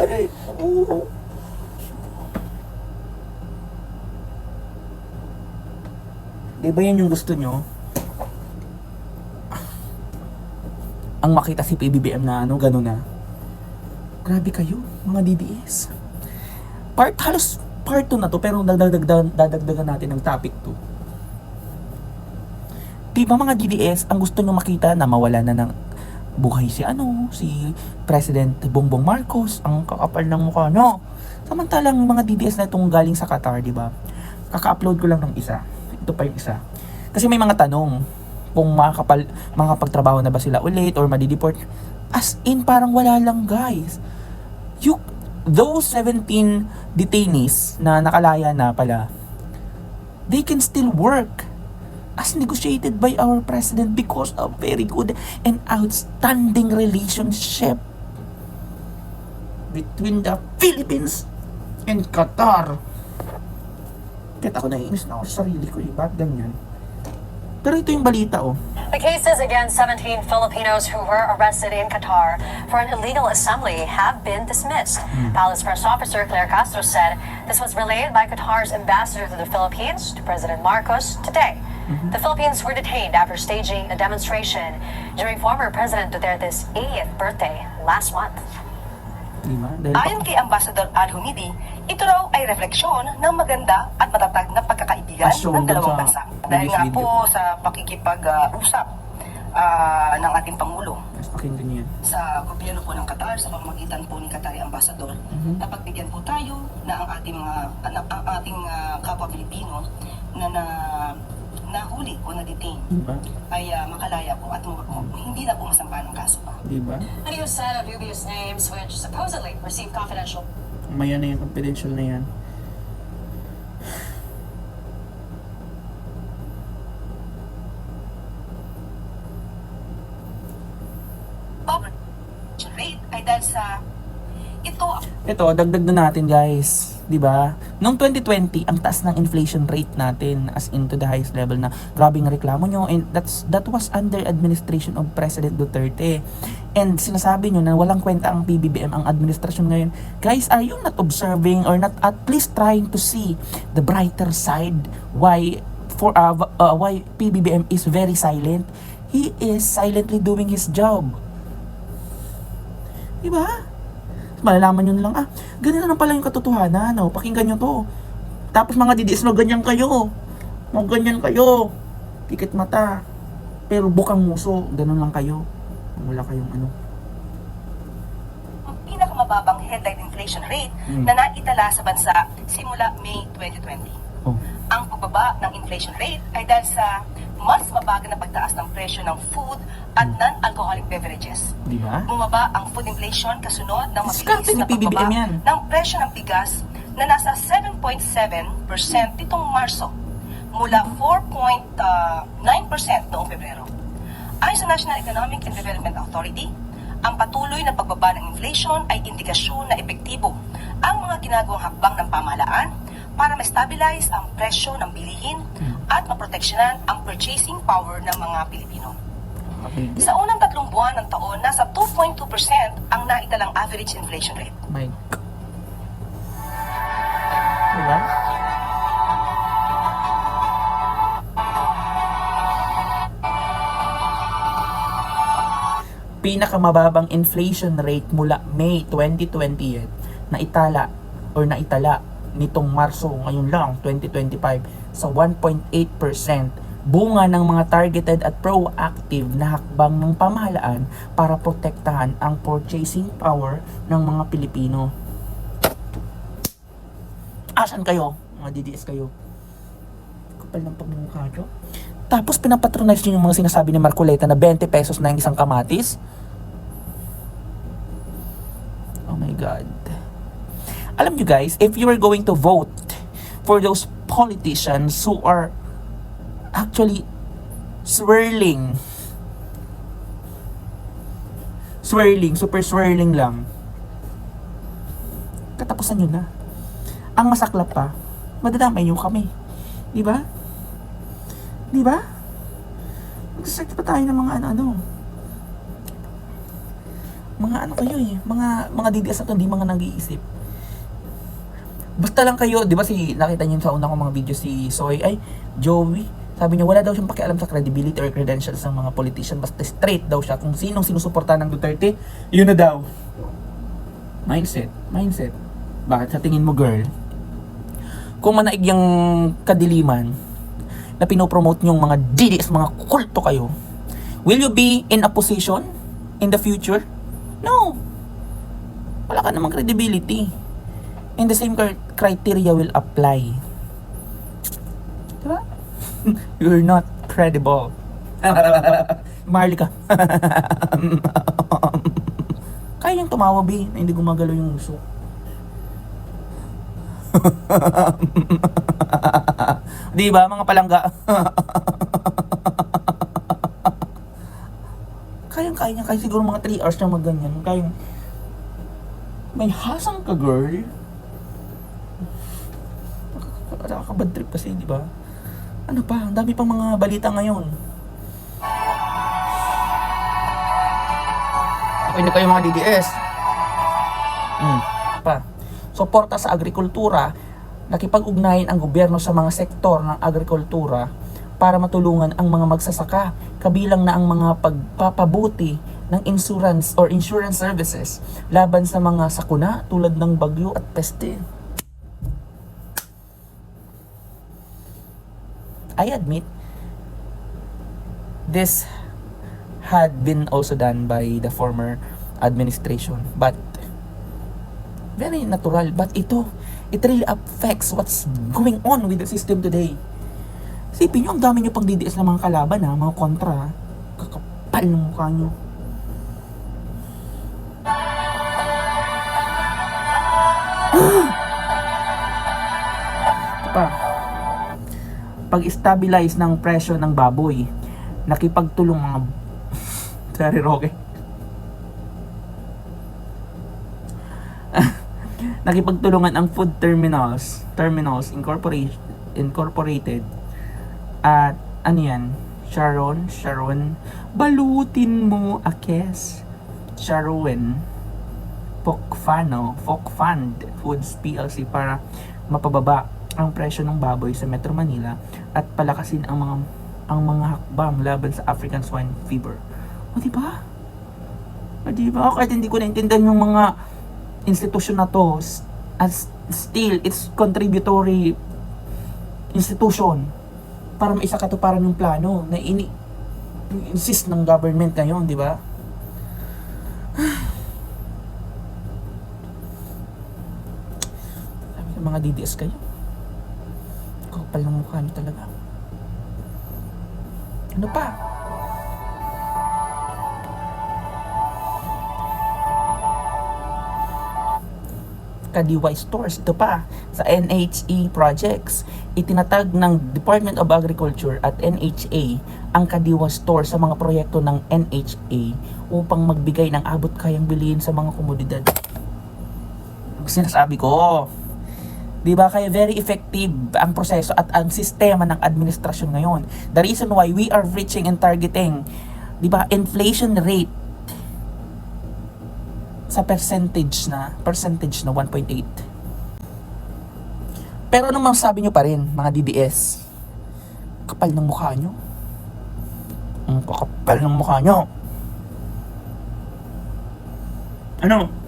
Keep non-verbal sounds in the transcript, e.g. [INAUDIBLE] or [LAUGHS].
Aray, oo. Di ba yan yung gusto nyo? Ang makita si PBBM na ano, gano'n na. Grabe kayo, mga DDS. Part, halos part 2 na to, pero dadagdagan, dadagdagan natin ng topic 2. Di ba mga DDS, ang gusto nyo makita na mawala na ng buhay si ano, si President Bongbong Marcos, ang kakapal ng mukha, no? Samantalang mga DDS na itong galing sa Qatar, di ba? Kaka-upload ko lang ng isa. Ito pa yung isa. Kasi may mga tanong kung makakapal, makakapagtrabaho na ba sila ulit or madideport. As in, parang wala lang, guys. You, those 17 detainees na nakalaya na pala, they can still work as negotiated by our president because of very good and outstanding relationship between the Philippines and Qatar. Kahit ako naiinis na ako sa sarili ko eh. Ba't ganyan? Pero ito yung balita oh. The cases against 17 Filipinos who were arrested in Qatar for an illegal assembly have been dismissed. Hmm. Palace Press Officer Claire Castro said this was relayed by Qatar's ambassador to the Philippines, to President Marcos, today. Mm-hmm. The Philippines were detained after staging a demonstration during former President Duterte's 80th birthday last month. Diba? Dahil Ayon kay Ambassador Al-Humidi, ito raw ay refleksyon ng maganda at matatag na pagkakaibigan Shown ng dalawang bansa. sa Dahil nga po sa pakikipag-usap ah, ng ating Pangulo sa gobyerno po ng Qatar sa pamamagitan po ni Qatari Ambassador, Mhm. napagbigyan po tayo na ang ating mga na, ang ating ah, kapwa Pilipino na na nahuli o na-detain Diba? ay ah, makalaya po at hindi na po masampa ng kaso pa. Diba? And you said of dubious names which supposedly received confidential Maya na yan, confidential na yan. Operation rate ay dahil sa ito Ito, dagdag na natin guys. 'Di ba? Noong 2020, ang taas ng inflation rate natin as into the highest level na grabing reklamo nyo and that's that was under administration of President Duterte. And sinasabi nyo na walang kwenta ang PBBM ang administrasyon ngayon. Guys, are you not observing or not at least trying to see the brighter side why for uh, uh, why PBBM is very silent? He is silently doing his job. 'Di ba? Malalaman nyo lang, ah, ganito na pala yung katotohanan, no? pakinggan nyo to. Tapos mga DDS, no, ganyan kayo. Mga ganyan kayo. Pikit mata. Pero bukang muso, ganun lang kayo. Wala kayong ano. ang pinakamababang headline inflation rate Mm. na naitala sa bansa simula May 2020. Oh. Ang pagbaba ng inflation rate ay dahil sa mas mabagal na pagtaas ng presyo ng food at Mm. non-alcoholic beverages. Di ba? Bumaba ang food inflation kasunod ng Diskarte mabilis ni na PBBM pagbaba yan. ng presyo ng bigas na nasa 7.7% nitong Marso mula 4.9% noong Pebrero. Ayon sa National Economic and Development Authority, ang patuloy na pagbaba ng inflation ay indikasyon na epektibo ang mga ginagawang hakbang ng pamahalaan para ma-stabilize ang presyo ng bilihin at maproteksyonan ang purchasing power ng mga Pilipino. Sa unang tatlong buwan ng taon, nasa 2.2% ang naitalang average inflation rate. My God. Di ba? Pinakamababang inflation rate mula May 2020 yan, na itala or naitala nitong Marso ngayon lang 2025 sa 1.8% bunga ng mga targeted at proactive na hakbang ng pamahalaan para protektahan ang purchasing power ng mga Pilipino. Asan kayo? Mga DDS kayo. Kapal ng pagmumukha nyo. Tapos pinapatronize nyo yung mga sinasabi ni Marcoleta na 20 pesos na yung isang kamatis. Oh my God. Alam nyo guys, if you are going to vote for those politicians who are actually swirling swirling, super swirling lang katapusan nyo na ang masaklap pa madadamay nyo kami di ba? di ba? magsasearch pa tayo ng mga ano-ano Mga ano kayo eh, mga, mga DDS na to, hindi mga nag-iisip. Basta lang kayo, di ba si, nakita niyo sa una kong mga video si Soy, ay, Joey, sabi niya, wala daw siyang pakialam sa credibility or credentials ng mga politician, basta straight daw siya. Kung sinong sinusuportahan ng Duterte, yun na daw. Mindset, mindset. Bakit sa tingin mo, girl? Kung manaig yung kadiliman na pinopromote yung mga DDS, mga kulto kayo, will you be in a position in the future? No. Wala ka namang credibility. And the same cri- criteria will apply. Diba? [LAUGHS] You're not credible. [LAUGHS] Marley ka. [LAUGHS] Kaya niyang tumawa, B, na hindi gumagalaw yung uso. Di ba, mga palangga? Kayang-kaya niya, kaya siguro mga 3 hours na magganyan. Kayang, may hasang ka, girl. Nakakabad trip kasi, di ba? Ano pa, ang dami pang mga balita ngayon. Okay na kayo mga DDS. Hmm, pa. Suporta sa agrikultura, nakipag-ugnayan ang gobyerno sa mga sektor ng agrikultura para matulungan ang mga magsasaka, kabilang na ang mga pagpapabuti ng insurance or insurance services laban sa mga sakuna tulad ng bagyo at peste. I admit, this had been also done by the former administration. But, very natural. But ito, it really affects what's going on with the system today. Isipin nyo, ang dami nyo pang didiis ng mga kalaban ha, mga kontra ha. Kakapal ng mukha nyo. [GASPS] Pa. Pag-stabilize ng presyo ng baboy, nakipagtulong mga [LAUGHS] Sorry, Roque. [LAUGHS] nakipagtulungan ang food terminals, terminals incorporated, incorporated at ano yan, Sharon, Sharon, balutin mo akes, Sharon, Pokfano, Fokfund Foods PLC para mapababa ang presyo ng baboy sa Metro Manila at palakasin ang mga ang mga hakbang laban sa African swine fever. O di ba? O di ba? Kahit hindi ko naintindihan yung mga institusyon na to as still it's contributory institution para maisa katuparan yung plano na ini insist ng government ngayon, di ba? [SIGHS] Mga DDS kayo. Kapal ng mukha niyo talaga. Ano pa? Kadiwa stores. Ito pa, sa NHA projects. Itinatag ng Department of Agriculture at NHA ang Kadiwa store sa mga proyekto ng NHA upang magbigay ng abot kayang bilhin sa mga komunidad. Sinasabi ko, Di ba? Kaya very effective ang proseso at ang sistema ng administrasyon ngayon. The reason why we are reaching and targeting, di ba, inflation rate sa percentage na, percentage na 1.8. Pero ano sabi nyo pa rin, mga DDS? Kapal ng mukha nyo. Ang kakapal ng mukha nyo. Ano?